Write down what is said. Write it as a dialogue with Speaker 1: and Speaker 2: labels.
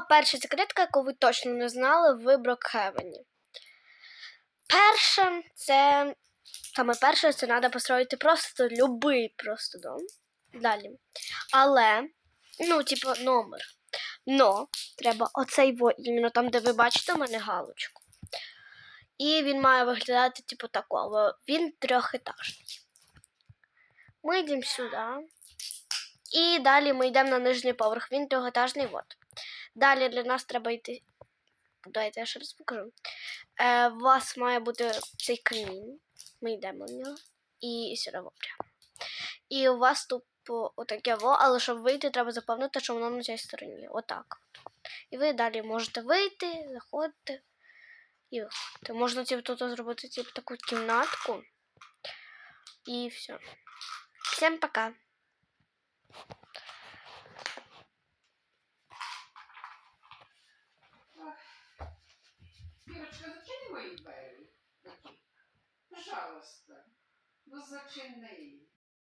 Speaker 1: перша секретка, яку ви точно не знали в Брокхевені. Перше, це саме перше, це треба построїти просто любий просто дом. Далі. Але, ну, типу, номер. Но треба оцей іменно там, де ви бачите у мене галочку. І він має виглядати, типу, такого. Він трьохетажний. Ми йдемо сюди. І далі ми йдемо на нижній поверх. Він трьохетажний. От. Далі для нас треба йти. Давайте я ще раз покажу. Е, у вас має бути цей камін. Ми йдемо в нього. І сюди прямо. І у вас тут отаке во, але щоб вийти, треба заповнити, що воно на цій стороні. Отак. І ви далі можете вийти, заходити і виходити. Можна типу, тут зробити типу, таку кімнатку. І все. Всім пока.
Speaker 2: зачини мої двері. Такі. Пожалуйста. Ну зачини.